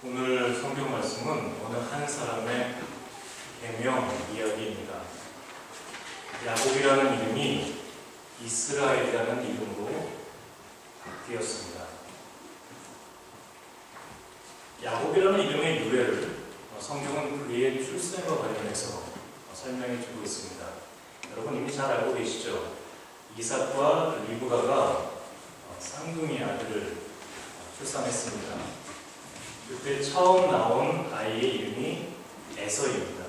오늘 성경 말씀은 어느 한 사람의 개명 이야기입니다. 야곱이라는 이름이 이스라엘이라는 이름으로 바뀌었습니다. 야곱이라는 이름의 유래를 성경은 그의 출생과 관련해서 설명해 주고 있습니다. 여러분 이미 잘 알고 계시죠? 이삭과 리브가가 쌍둥이 아들을 출산했습니다. 그때 처음 나온 아이의 이름이 에서입니다.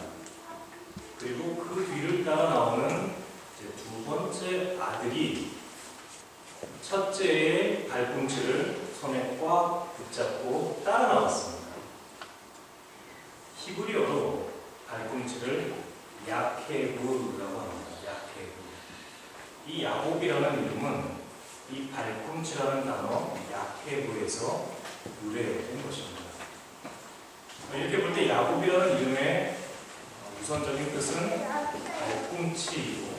그리고 그 뒤를 따라 나오는 두 번째 아들이 첫째의 발꿈치를 손에 꽉 붙잡고 따라 나왔습니다. 히브리어로 발꿈치를 야케브라고 합니다. 야케브. 이 야곱이라는 이름은 이 발꿈치라는 단어 야케브에서 유래된 것입니다. 이렇게 볼 때 야곱이라는 이름의 우선적인 뜻은 발꿈치이고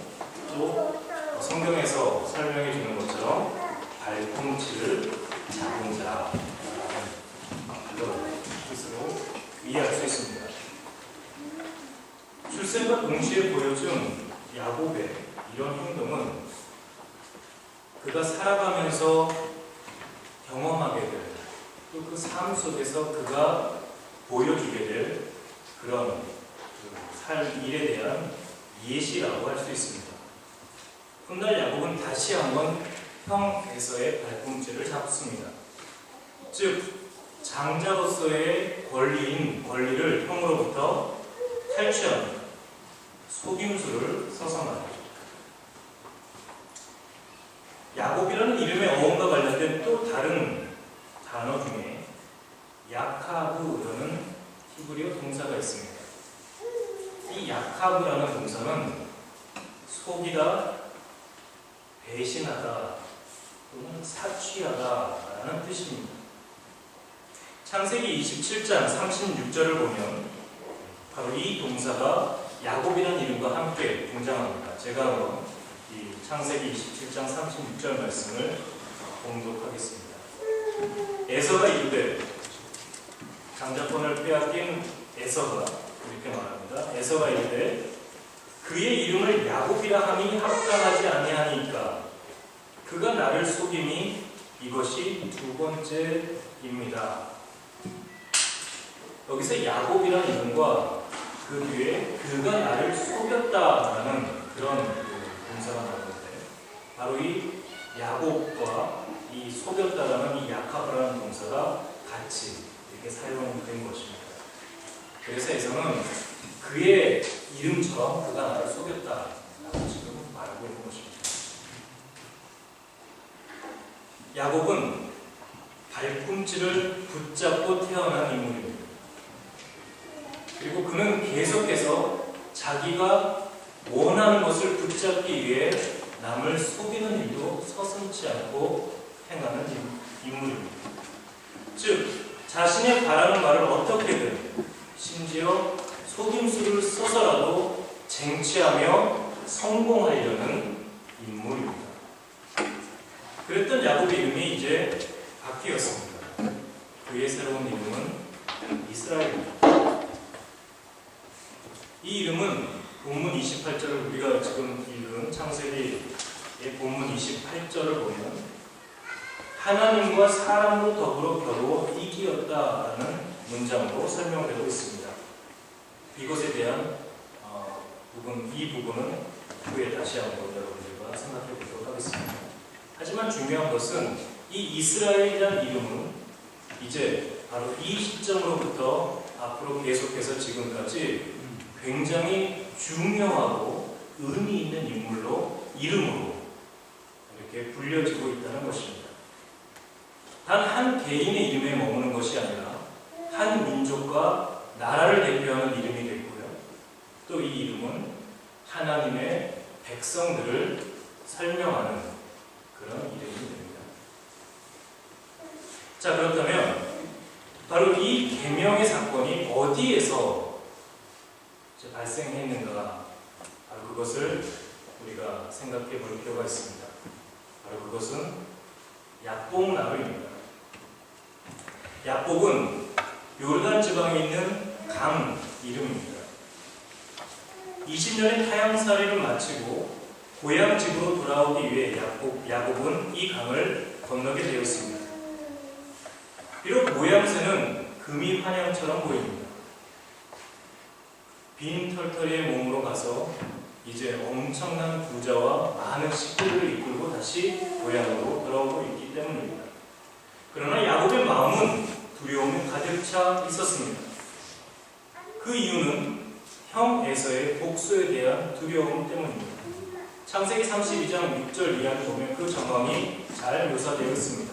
또 성경에서 설명해 주는 것처럼 발꿈치를 잡은 그런 뜻으로 이해할 수 있습니다. 출생과 동시에 보여준 야곱의 이런 행동은 그가 살아가면서 경험하게 될, 또 그 삶 속에서 그가 보여주게 될 그런 그삶 일에 대한 예시라고 할 수 있습니다. 훗날 야곱은 다시 한번 형 에서의 발꿈치를 잡습니다. 즉, 장자로서의 권리인 권리를 형으로부터 탈취합니다. 속임수를 써서 말이죠. 야곱이라는 이름의 어원과 관련된 또 다른 단어 중에 야카브라는 히브리어 동사가 있습니다. 이 야카브라는 동사는 속이다, 배신하다, 또는 사취하다라는 뜻입니다. 창세기 27장 36절을 보면 바로 이 동사가 야곱이라는 이름과 함께 등장합니다. 제가 이 창세기 27장 36절 말씀을 공독하겠습니다. 에서가 이르되 장자권을 빼앗긴 에서가 이렇게 말합니다. 에서가 이르되 그의 이름을 야곱이라 함이 합당하지 아니하니까 그가 나를 속임이 이것이 두 번째입니다. 여기서 야곱이라는 이름과 그 뒤에 그가 나를 속였다라는 그런 그 동사가 나오는데 바로 이 야곱과 이 속였다라는 이 야카브라는 동사가 같이 이렇게 사용된 것입니다. 그래서 에서는 그의 이름처럼 그가 나를 속였다라고 지금 말하고 있는 것입니다. 야곱은 발꿈치를 붙잡고 태어난 인물입니다. 그리고 그는 계속해서 자기가 원하는 것을 붙잡기 위해 남을 속이는 일도 서슴지 않고 행하는 인물입니다. 즉, 자신의 바라는 말을 어떻게든 심지어 속임수를 써서라도 쟁취하며 성공하려는 인물입니다. 그랬던 야곱의 이름이 이제 바뀌었습니다. 그의 새로운 이름은 이스라엘입니다. 이 이름은 본문 28절을 우리가 지금 읽은 창세기의 본문 28절을 보면 하나님과 사람으로 더불어 겨루어 이기었다라는 문장으로 설명되고 있습니다. 이것에 대한 어, 부분, 이 부분은 후에 다시 한번 여러분들과 생각해 보도록 하겠습니다. 하지만 중요한 것은 이 이스라엘이라는 이름은 이제 바로 이 시점으로부터 앞으로 계속해서 지금까지 굉장히 중요하고 의미 있는 인물로 이름으로 이렇게 불려지고 있다는 것입니다. 단 한 개인의 이름에 머무는 것이 아니라 한 민족과 나라를 대표하는 이름이 됐고요. 또 이 이름은 하나님의 백성들을 설명하는 그런 이름이 됩니다. 자 그렇다면 바로 이 계명의 사건이 어디에서 발생했는가 바로 그것을 우리가 생각해 볼 필요가 있습니다. 바로 그것은 약복 나루입니다. 야곱은 요르단 지방에 있는 강 이름입니다. 20년의 타향살이를 마치고 고향 집으로 돌아오기 위해 야곱, 야곱은 이 강을 건너게 되었습니다. 비록 모양새는 금이 환양처럼 보입니다. 빈 털터리의 몸으로 가서 이제 엄청난 부자와 많은 식구를 이끌고 다시 고향으로 돌아오고 있기 때문입니다. 그러나 야곱의 마음은 두려움에 가득 차 있었습니다. 그 이유는 형 에서의 복수에 대한 두려움 때문입니다. 창세기 32장 6절 이하를 보면 그 정황이 잘 묘사되어 있습니다.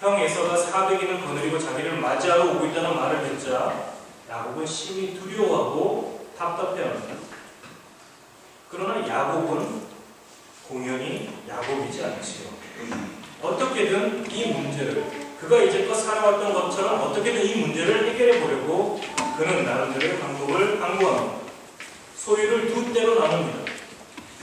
형 에서가 400인을 거느리고 자기를 맞이하러 오고 있다는 말을 듣자 야곱은 심히 두려워하고 답답해합니다. 그러나 야곱은 공연히 야곱이지 않지요. 어떻게든 이 문제를 그가 이제껏 살아왔던 것처럼 어떻게든 이 문제를 해결해 보려고 그는 나름대로의 방법을 강구합니다. 소유를 두 때로 나눕니다.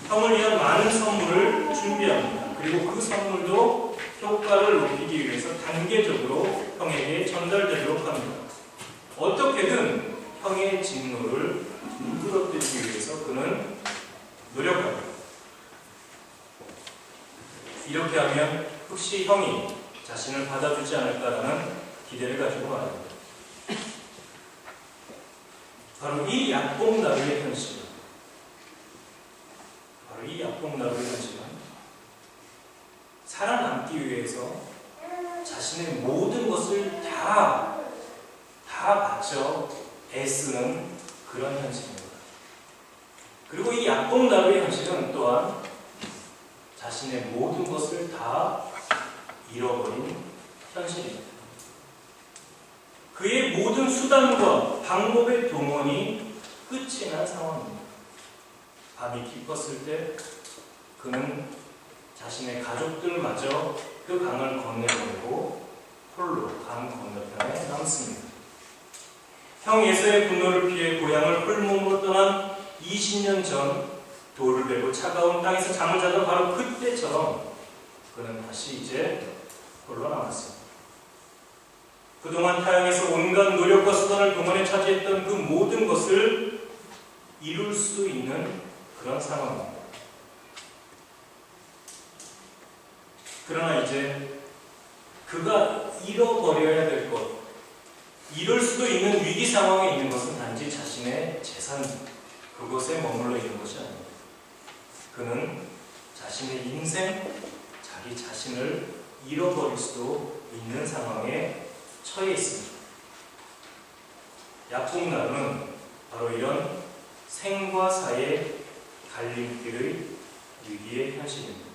형을 위한 많은 선물을 준비합니다. 그리고 그 선물도 효과를 높이기 위해서 단계적으로 형에게 전달되도록 합니다. 어떻게든 형의 진노를 누그러뜨리기 위해서 그는 노력합니다. 이렇게 하면 혹시 형이 자신을 받아주지 않을까라는 기대를 가지고 말합니다. 바로 이 약봉 나루의 현실은 바로 이 약봉 나루의 현실은 살아남기 위해서 자신의 모든 것을 다, 다 바쳐 애쓰는 그런 현실입니다. 그리고 이 약봉 나루의 현실은 또한 자신의 모든 것을 다 잃어버린 현실입니다. 그의 모든 수단과 방법의 동원이 끝이 난 상황입니다. 밤이 깊었을 때 그는 자신의 가족들마저 그 강을 건너버리고 홀로 강 건너편에 남습니다. 형 예서의 분노를 피해 고향을 홀몸으로 떠난 20년 전 돌을 베고 차가운 땅에서 잠을 자던 바로 그때처럼 그는 다시 이제 홀로 남았습니다. 그동안 타향에서 온갖 노력과 수단을 동원해 차지했던 그 모든 것을 이룰 수 있는 그런 상황입니다. 그러나 이제 그가 잃어버려야 될 것, 이룰 수도 있는 위기 상황에 있는 것은 단지 자신의 재산, 그곳에 머물러 있는 것이 아닙니다. 그는 자신의 인생, 자기 자신을 잃어버릴 수도 있는 상황에 처해 있습니다. 약봉나루는 바로 이런 생과 사의 갈림길의 위기의 현실입니다.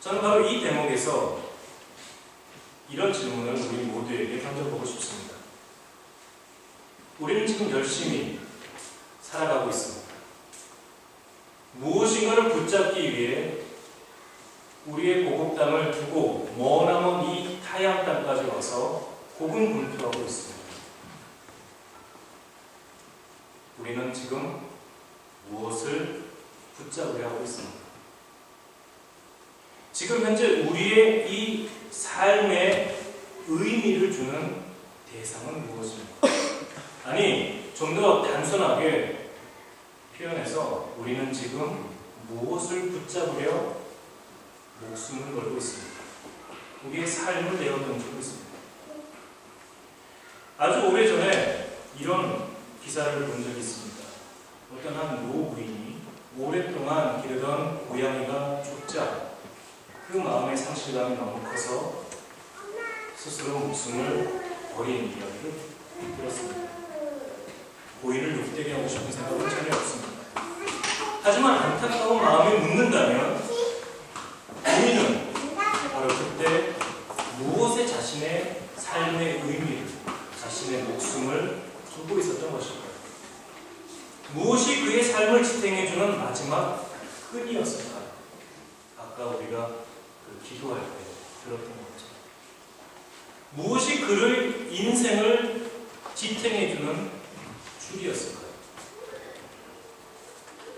저는 바로 이 대목에서 이런 질문을 우리 모두에게 던져보고 싶습니다. 우리는 지금 열심히 살아가고 있습니다. 무엇인가를 붙잡기 위해 우리의 고국 땅을 두고 머나먼 이 타양 땅까지 와서 고군분투하고 있습니다. 우리는 지금 무엇을 붙잡으려 하고 있습니다. 지금 현재 우리의 이 삶의 의미를 주는 대상은 무엇입니까? 아니, 좀 더 단순하게 표현해서 우리는 지금 무엇을 붙잡으려 목숨을 걸고 있습니다. 우리의 삶을 내어던지고 있습니다. 아주 오래전에 이런 기사를 본 적이 있습니다. 어떤 한 노부인이 오랫동안 기르던 고양이가 죽자 그 마음의 상실감이 너무 커서 스스로 목숨을 버린 이야기를 들었습니다. 고인을 욕되게 하고 싶은 생각은 전혀 없습니다. 하지만 안타까운 마음이 묻는다면 고인은 바로 그때 무엇에 자신의 삶의 의미를, 자신의 목숨을 두고 있었던 것일까요? 무엇이 그의 삶을 지탱해주는 마지막 끈이었을까요? 아까 우리가 그 기도할 때 들었던 것처럼. 무엇이 그를 인생을 지탱해주는 줄이었을까요?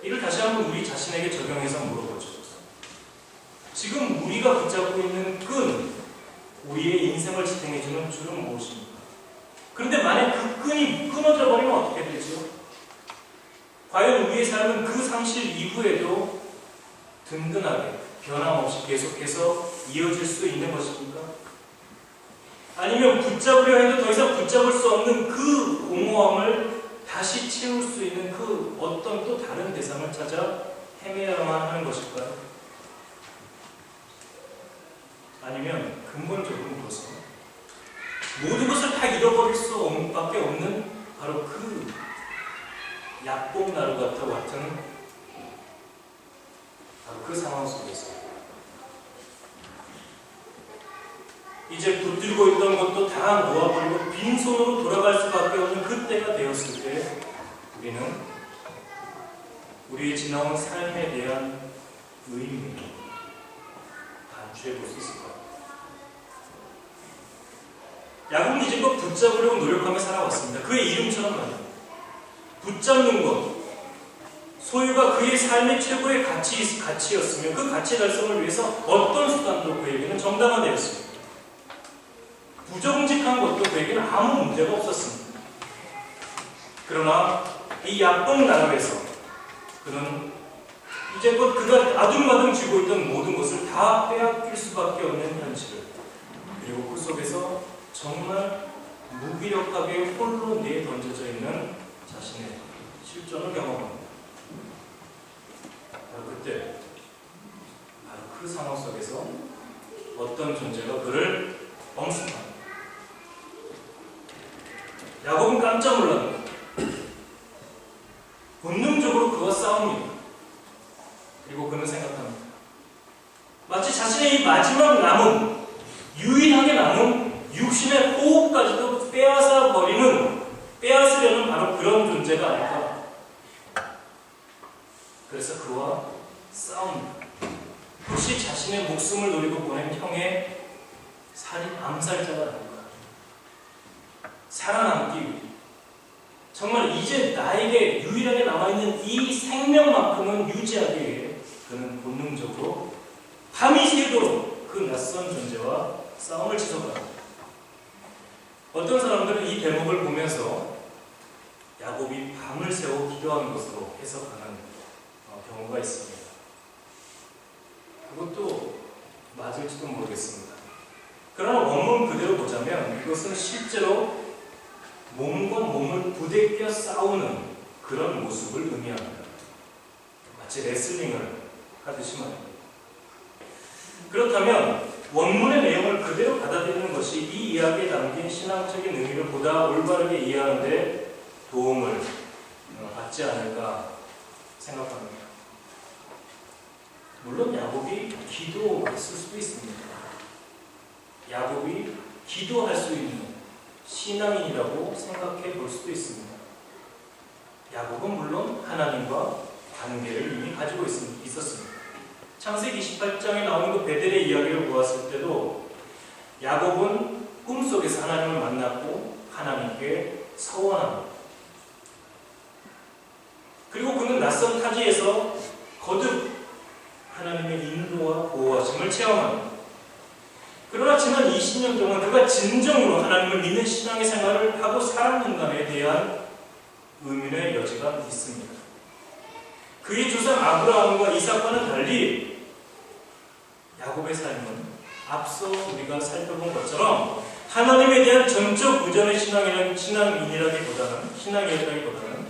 이를 다시 한번 우리 자신에게 적용해서 물어보죠. 지금 우리가 붙잡고 있는 끈, 우리의 인생을 지탱해주는 줄은 무엇입니까? 그런데 만약 그 끈이 끊어져 버리면 어떻게 되죠? 과연 우리의 삶은 그 상실 이후에도 든든하게 변함없이 계속해서 이어질 수 있는 것입니까? 아니면 붙잡으려 해도 더 이상 붙잡을 수 없는 그 공허함을 다시 채울 수 있는 그 어떤 또 다른 대상을 찾아 헤매야만 하는 것일까요? 아니면 근본적으로 무엇은 모든 것을 다 잃어버릴 수 밖에 없는 바로 그 약봉나루 같아 같은 바로 그 상황 속에서. 이제 붙들고 있던 것도 다 놓아버리고 빈손으로 돌아갈 수밖에 없는 그때가 되었을 때 우리는 우리의 지나온 삶에 대한 의미를 반추해 볼 수 있을 것 같아요. 야곱은 이제껏 붙잡으려고 노력하며 살아왔습니다. 그의 이름처럼 말이에요. 붙잡는 것, 소유가 그의 삶의 최고의 가치, 가치였으며 그 가치 달성을 위해서 어떤 수단도 그에게는 정당화되었습니다. 부정직한 것도 그에게는 아무 문제가 없었습니다. 그러나 이 약봉 나라에서 그는 이제껏 그가 아둥바둥 쥐고 있던 모든 것을 다 빼앗길 수밖에 없는 현실을 그리고 그 속에서 정말 무기력하게 홀로 내던져져 있는 자신의 실존을 경험합니다. 바로 그때 바로 그 상황 속에서 어떤 존재가 그를 엄습합니다. 야곱은 깜짝 놀랍니다. 본능적으로 그와 싸웁니다. 그리고 그는 생각합니다. 마치 자신의 이 마지막 남은, 유일하게 남은 육신의 호흡까지도 빼앗아 버리는, 빼앗으려는 바로 그런 존재가 아닐까. 그래서 그와 싸웁니다. 혹시 자신의 목숨을 노리고 보낸 형의 살인 암살자가 아닐까. 살아남기 위해. 정말 이제 나에게 유일하게 남아있는 이 생명만큼은 유지하기 위해 그는 본능적으로 밤이 새도록 그 낯선 존재와 싸움을 지속합니다. 어떤 사람들은 이 대목을 보면서 야곱이 밤을 새워 기도한 것으로 해석하는 어, 경우가 있습니다. 그것도 맞을지도 모르겠습니다. 그러나 원문 그대로 보자면 이것은 실제로 몸과 몸을 부대껴 싸우는 그런 모습을 의미합니다. 마치 레슬링을 하듯이 말입니다. 그렇다면 원문의 내용을 그대로 받아들이는 것이 이 이야기에 담긴 신앙적인 의미를 보다 올바르게 이해하는데 도움을 받지 않을까 생각합니다. 물론 야곱이 기도했을 수도 있습니다. 야곱이 기도할 수 있는 신앙인이라고 생각해 볼 수도 있습니다. 야곱은 물론 하나님과 관계를 이미 가지고 있었습니다. 창세기 28장에 나오는 그 베델의 이야기를 보았을 때도 야곱은 꿈속에서 하나님을 만났고 하나님께 서원합니다. 그리고 그는 낯선 타지에서 거듭 하나님의 인도와 보호하심을 체험합니다. 그러나 지난 20년 동안 그가 진정으로 하나님을 믿는 신앙의 생활을 하고 살았는가에 대한 의문의 여지가 있습니다. 그의 조상 아브라함과 이삭과는 달리 야곱의 삶은 앞서 우리가 살펴본 것처럼 하나님에 대한 전적 의존의 신앙이라는 신앙인이라기보다는 신앙이었다기보다는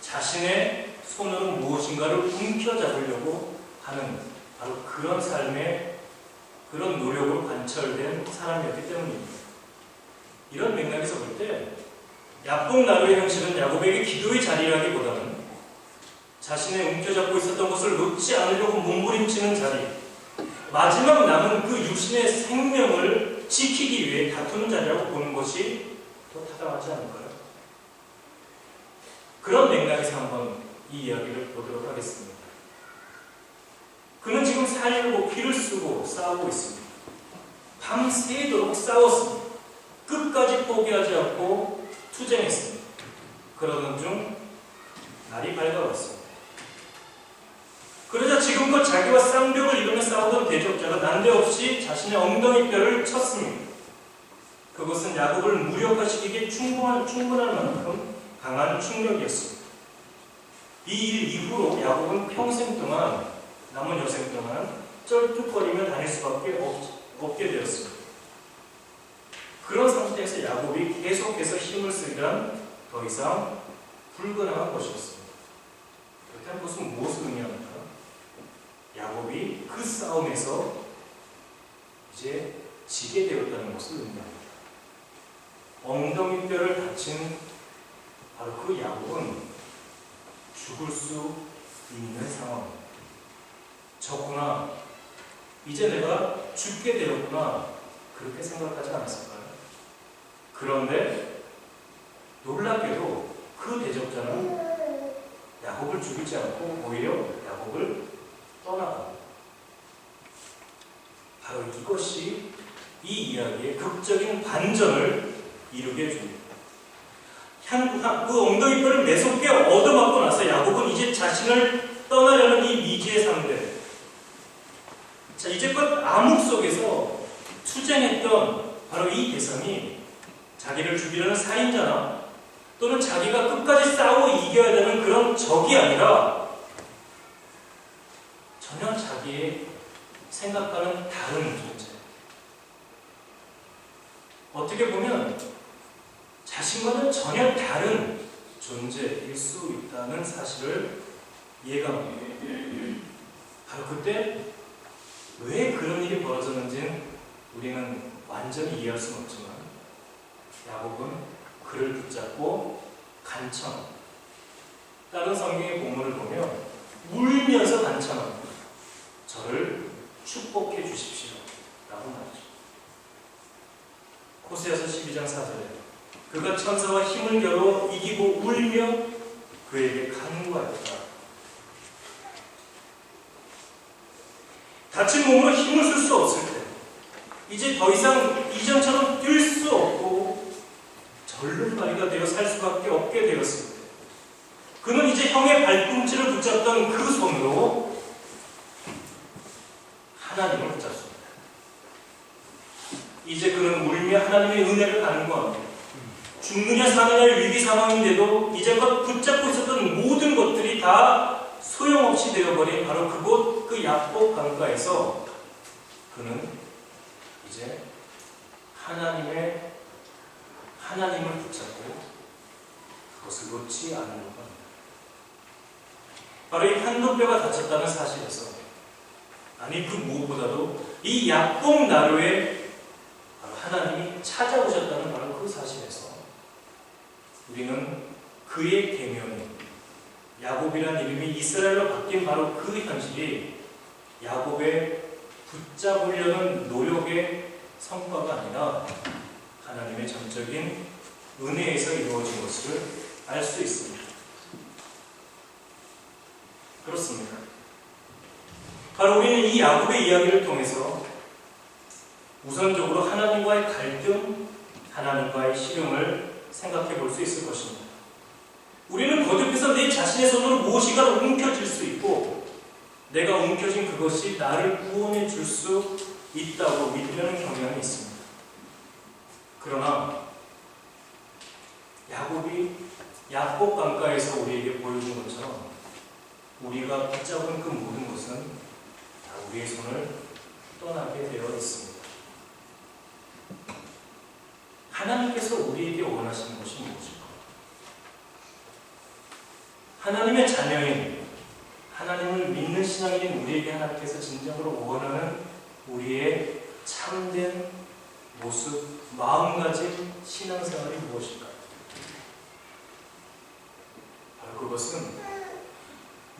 자신의 손으로 무엇인가를 움켜잡으려고 하는 바로 그런 삶의 그런 노력으로 관철된 사람이었기 때문입니다. 이런 맥락에서 볼 때 야뽕 나루의 형식은 야곱에게 기도의 자리라기보다는 자신의 움켜잡고 있었던 것을 놓지 않으려고 몸부림치는 자리, 마지막 남은 그 육신의 생명을 지키기 위해 다투는 자리라고 보는 것이 더 타당하지 않을까요? 그런 맥락에서 한번 이 이야기를 보도록 하겠습니다. 그는 지금 살고 피를 쓰고 싸우고 있습니다. 밤새도록 싸웠습니다. 끝까지 포기하지 않고 투쟁했습니다. 그러던 중 날이 밝아왔습니다. 그러자 지금껏 자기와 쌍벽을 이루며 싸우던 대적자가 난데없이 자신의 엉덩이 뼈를 쳤습니다. 그것은 야곱을 무력화시키기에 충분한, 충분한 만큼 강한 충격이었습니다. 이 일 이후로 야곱은 평생 동안 남은 여생 동안 쩔뚝거리며 다닐 수밖에 없, 없게 되었습니다. 그런 상태에서 야곱이 계속해서 힘을 쓰기란 더 이상 불가능한 것이었습니다. 그렇게 한 것은 무엇을 의미합니까? 야곱이 그 싸움에서 이제 지게 되었다는 것을 의미합니다. 엉덩이 뼈를 다친 바로 그 야곱은 죽을 수 있는 상황입니다. 졌구나. 이제 내가 죽게 되었구나. 그렇게 생각하지 않았을까요? 그런데 놀랍게도 그 대적자는 야곱을 죽이지 않고 오히려 야곱을 떠나갑니다. 바로 이것이 이 이야기의 극적인 반전을 이루게 해줍니다. 그 엉덩이뼈를 매섭게 얻어맞고 나서 야곱은 이제 자신을 떠나려는 이 미지의 상대. 자, 이제껏 암흑 속에서 투쟁했던 바로 이 대상이 자기를 죽이려는 살인자나 또는 자기가 끝까지 싸워 이겨야 되는 그런 적이 아니라 전혀 자기의 생각과는 다른 존재. 어떻게 보면 자신과는 전혀 다른 존재일 수 있다는 사실을 예감합니다. 바로 그때 왜 그런 일이 벌어졌는지는 우리는 완전히 이해할 수는 없지만 야곱은 그를 붙잡고 간청 다른 성경의 본문을 보면 울면서 간청합니다. 저를 축복해 주십시오. 라고 말이죠. 호세아서 12장 4절에 그가 천사와 힘을 겨루 이기고 울며 그에게 간구하였다. 다친 몸으로 힘을 쓸 수 없을 때 이제 더 이상 이전처럼 뛸 수 없고 절름발이가 되어 살 수밖에 없게 되었을 때 그는 이제 형의 발꿈치를 붙잡던 그 손으로 하나님을 붙잡습니다. 이제 그는 울며 하나님의 은혜를 간구합니다. 죽느냐 사느냐의 위기 상황인데도 이제껏 붙잡고 있었던 모든 것들이 다 소용없이 되어버린 바로 그곳 그 야복 강가에서 그는 이제 하나님의 하나님을 붙잡고 그것을 놓지 않는 겁니다. 바로 이 한도뼈가 다쳤다는 사실에서 아니 그 무엇보다도 이 약봉 나루에 하나님이 찾아오셨다는 바로 그 사실에서 우리는 그의 계명이 야곱이라는 이름이 이스라엘로 바뀐 바로 그 현실이 야곱의 붙잡으려는 노력의 성과가 아니라 하나님의 전적인 은혜에서 이루어진 것을 알 수 있습니다. 그렇습니다. 바로 우리는 이 야곱의 이야기를 통해서 우선적으로 하나님과의 갈등, 하나님과의 씨름을 생각해 볼 수 있을 것입니다. 우리는 거듭해서 내 자신의 손으로 무엇인가 움켜쥘 수 있고 내가 움켜쥔 그것이 나를 구원해 줄 수 있다고 믿으려는 경향이 있습니다. 그러나 야곱이 야곱 강가에서 우리에게 보여준 것처럼 우리가 붙잡은 그 모든 것은 다 우리의 손을 떠나게 되어 있습니다. 하나님께서 우리에게 원하시는 것이 무엇일까? 하나님의 자녀인 하나님을 믿는 신앙인 우리에게 하나님께서 진정으로 원하는 우리의 참된 모습, 마음가짐, 신앙생활이 무엇일까? 바로 그것은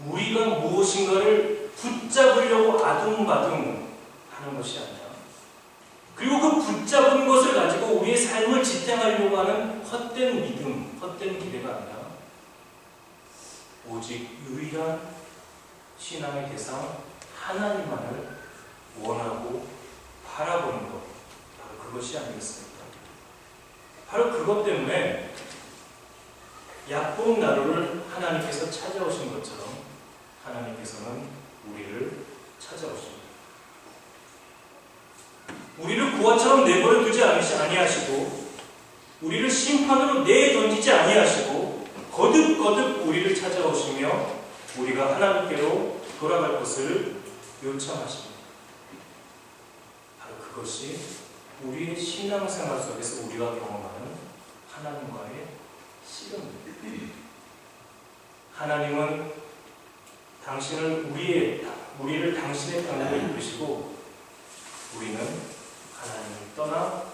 우리가 무엇인가를 붙잡으려고 아둥바둥 하는 것이 아니라 그리고 그 붙잡은 것을 가지고 우리의 삶을 지탱하려고 하는 헛된 믿음, 헛된 기대가 아니라 오직 유일한 신앙의 대상 하나님만을 원하고 바라보는 것 바로 그것이 아니겠습니까? 바로 그것 때문에 약복 나루를 하나님께서 찾아오신 것처럼 하나님께서는 우리를 찾아오십니다. 우리를 고아처럼 내버려 두지 아니하시고 우리를 심판으로 내던지지 아니하시고 거듭거듭 우리를 찾아오시며 우리가 하나님께로 돌아갈 것을 요청하십니다. 바로 그것이 우리의 신앙생활 속에서 우리가 경험하는 하나님과의 씨름입니다. 하나님은 당신을 우리의 우리를 당신의 편으로 이끄시고 우리는 하나님을 떠나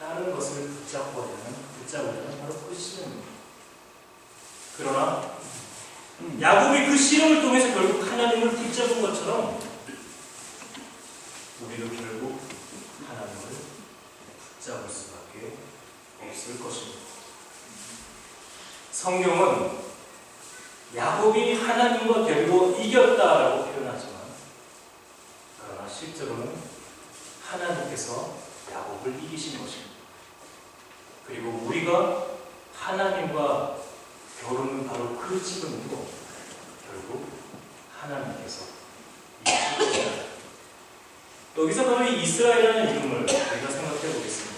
다른 것을 붙잡고 하려는 붙잡으려는 바로 그 씨름입니다. 그러나 야곱이 그 씨름을 통해서 결국 하나님을 붙잡은 것처럼 우리도 결국 하나님을 붙잡을 수밖에 없을 것입니다. 성경은 야곱이 하나님과 결국 이겼다라고 표현하지만 그러나 실제로는 하나님께서 야곱을 이기신 것입니다. 그리고 우리가 하나님과 결혼은 바로 그 지금도 결국 하나님께서 이기신. 여기서 바로 이 이스라엘이라는 이름을 우리가 생각해 보겠습니다.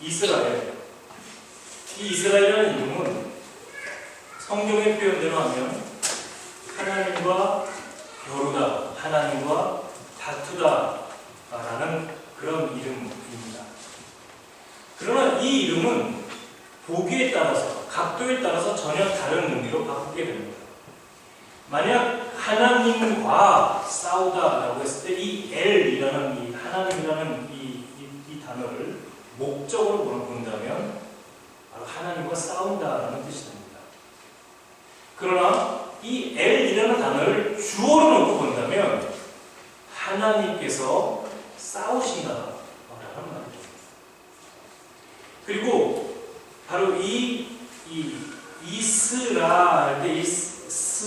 이스라엘. 이 이스라엘이라는 이름은 성경의 표현대로 하면 하나님과 겨루다, 하나님과 다투다 라는 그런 이름입니다. 그러나 이 이름은 보기에 따라서, 각도에 따라서 전혀 다른 의미로 바꾸게 됩니다. 만약 하나님과 싸우다라고 했을 때이 엘이라는 이 하나님이라는 이, 이, 이 단어를 목적으로 본다면 바로 하나님과 싸운다라는 뜻이 됩니다. 그러나 이 엘이라는 단어를 주어로 놓고 본다면 하나님께서 싸우신다라는 말입니다. 그리고 바로 이, 이 이스라 이스라는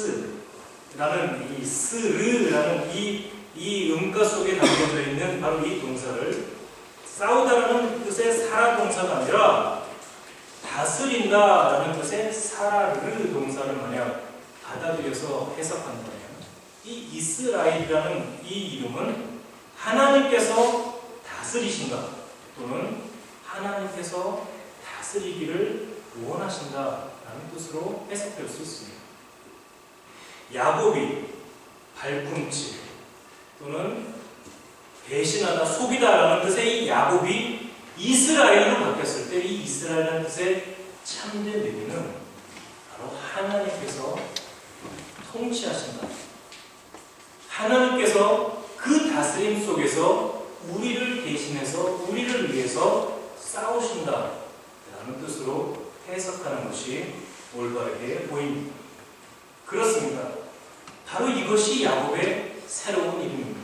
이 스르라는 이, 이 음가 속에 담겨져 있는 바로 이 동사를 싸우다라는 뜻의 사라 동사가 아니라 다스린다라는 뜻의 사라르 동사를 만약 받아들여서 해석한다면 이 이스라엘이라는 이 이름은 하나님께서 다스리신다 또는 하나님께서 다스리기를 원하신다라는 뜻으로 해석될 수 있습니다. 야곱이 발꿈치 또는 배신하다 속이다라는 뜻의 이 야곱이 이스라엘로 때 이 이스라엘이라는 뜻의 참된 의미는 바로 하나님께서 통치하신다. 하나님께서 그 다스림 속에서 우리를 대신해서 우리를 위해서 싸우신다. 라는 뜻으로 해석하는 것이 올바르게 보입니다. 그렇습니다. 바로 이것이 야곱의 새로운 이름입니다.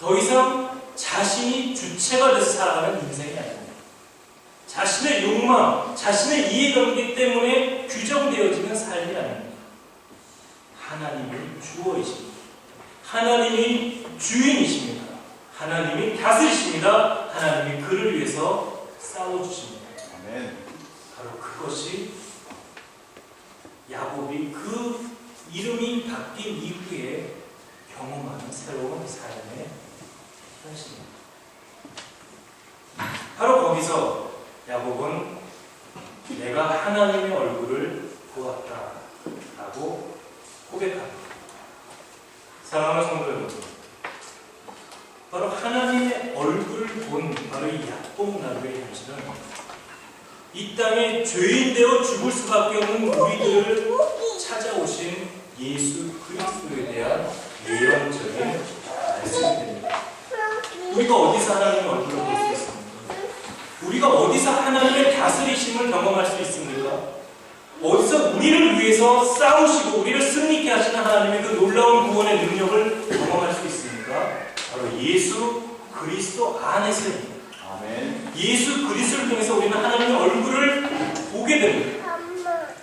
더 이상 자신이 주체가 돼서 살아가는 인생이 아닙니다. 자신의 욕망, 자신의 이해관계 때문에 규정되어지는 삶이 아닙니다. 하나님이 주어이십니다. 하나님이 주인이십니다. 하나님이 다스리십니다. 하나님이 그를 위해서 싸워주십니다. 아멘. 바로 그것이 야곱이 그 이름이 바뀐 이후에 경험하는 새로운 삶의 현실입니다. 바로 거기서 야곱은 내가 하나님의 얼굴을 보았다라고 고백합니다. 사랑하는 성도 여러분, 바로 하나님의 얼굴을 본 바로 이 야곱 나루의 현실은 이 땅에 죄인 되어 죽을 수밖에 없는 우리들을 찾아오신 예수 그리스도에 대한 예언적인 말씀이 됩니다. 우리가 어디서 하나님의 얼굴을? 우리가 어디서 하나님의 다스리심을 경험할 수 있습니까? 어디서 우리를 위해서 싸우시고 우리를 승리케 하시는 하나님의 그 놀라운 구원의 능력을 경험할 수 있습니까? 바로 예수 그리스도 안에서입니다. 아멘. 예수 그리스도를 통해서 우리는 하나님의 얼굴을 보게 됩니다.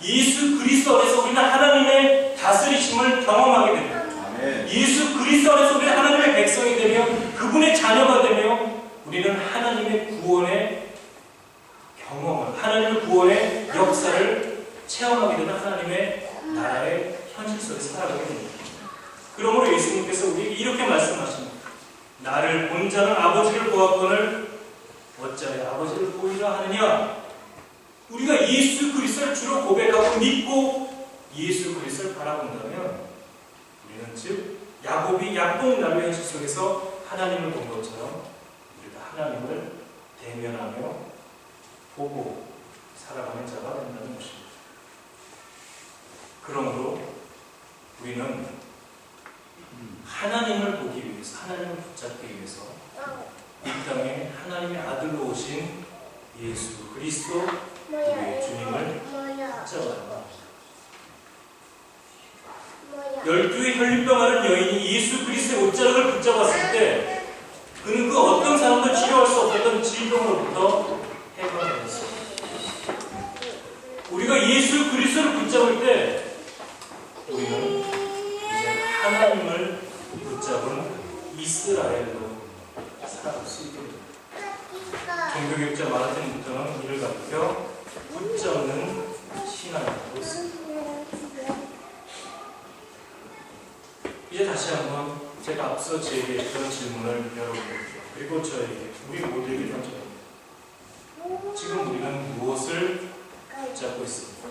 예수 그리스도 안에서 우리는 하나님의 다스리심을 경험하게 됩니다. 아멘. 예수 그리스도 안에서 우리는 하나님의 백성이 되며 그분의 자녀가 되며 우리는 하나님의 구원의 경험을 하나님의 구원의 역사를 체험하게 되는 하나님의 나라의 현실 속에 살아가게 됩니다. 그러므로 예수님께서 우리에게 이렇게 말씀하십니다. 나를 본 자는 아버지를 보았거늘 어찌하여 아버지를 보이라 하느냐? 우리가 예수 그리스도를 주로 고백하고 믿고 예수 그리스도를 바라본다면 우리는 즉 야곱이 약봉 나루 현실 속에서 하나님을 본 것처럼 우리가 하나님을 대면하며 보고 살아가는 자가 된다는 것입니다. 그러므로 우리는 하나님을 보기 위해서 하나님을 붙잡기 위해서 이 땅에 하나님의 아들로 오신 예수 그리스도 우리의 주님을 붙잡아야. 열두의 혈류병 하는 여인이 예수 그리스도의 옷자락을 붙잡았을 때 그는 그 어떤 사람도 치료할 수 없었던 질병으로부터 해방되었습니다. 우리가 예수 그리스도를 붙잡을 때 우리는 이제 하나님을 붙잡은 이스라엘로 살아갈 수 있게 됩니다. 종교교육자 마라틴부터는 이를 가리켜 붙잡는 신앙이라고 했습니다. 이제 다시 한번 제가 앞서 제기했던 질문을 여러분에게 그리고 저에게 우리 모두에게 던져봅니다. 지금 우리는 무엇을 붙잡고 있습니다.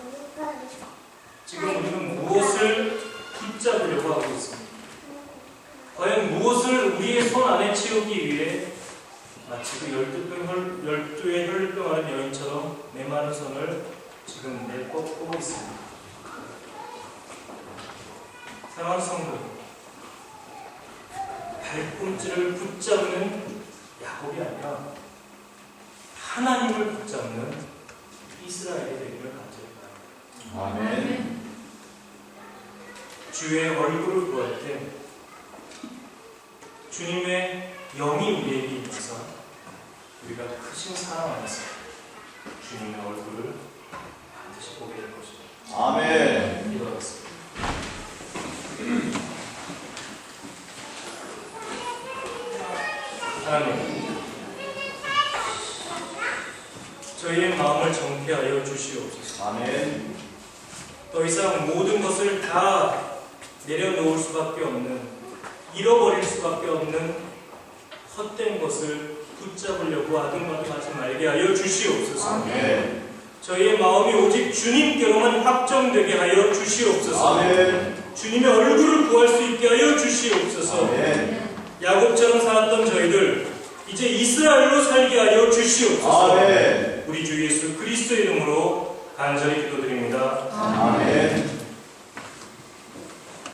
지금 우리는 무엇을 붙잡으려고 하고 있습니다. 과연 무엇을 우리의 손 안에 채우기 위해 마치 그 열두 병 열두의 혈병 하는 여인처럼 메마른 손을 지금 내뻗고 있습니다. 사랑하는 성도 발꿈치를 붙잡는 야곱이 아니라 하나님을 붙잡는 이스라엘이 되기를 간절히 바랍니다. 아멘. 주의 얼굴을 구할 때 주님의 영이 우리에게 임해서 우리가 크신 사랑 안에서 주님의 얼굴을 반드시 보게 될 것입니다. 아멘. 기도하겠습니다. 하나님, 저희의 마음을 정케하여 주시옵소서. 아멘. 더 이상 모든 것을 다 내려놓을 수밖에 없는, 잃어버릴 수밖에 없는 헛된 것을 붙잡으려고 아둥바둥하지 말게 하여 주시옵소서. 아멘. 저희의 마음이 오직 주님께로만 확정되게 하여 주시옵소서. 아멘. 주님의 얼굴을 구할 수 있게 하여 주시옵소서. 아멘. 야곱처럼 살았던 저희들 이제 이스라엘로 살게 하여 주시옵소서. 우리 주 예수 그리스도 이름으로 간절히 기도드립니다. 아멘.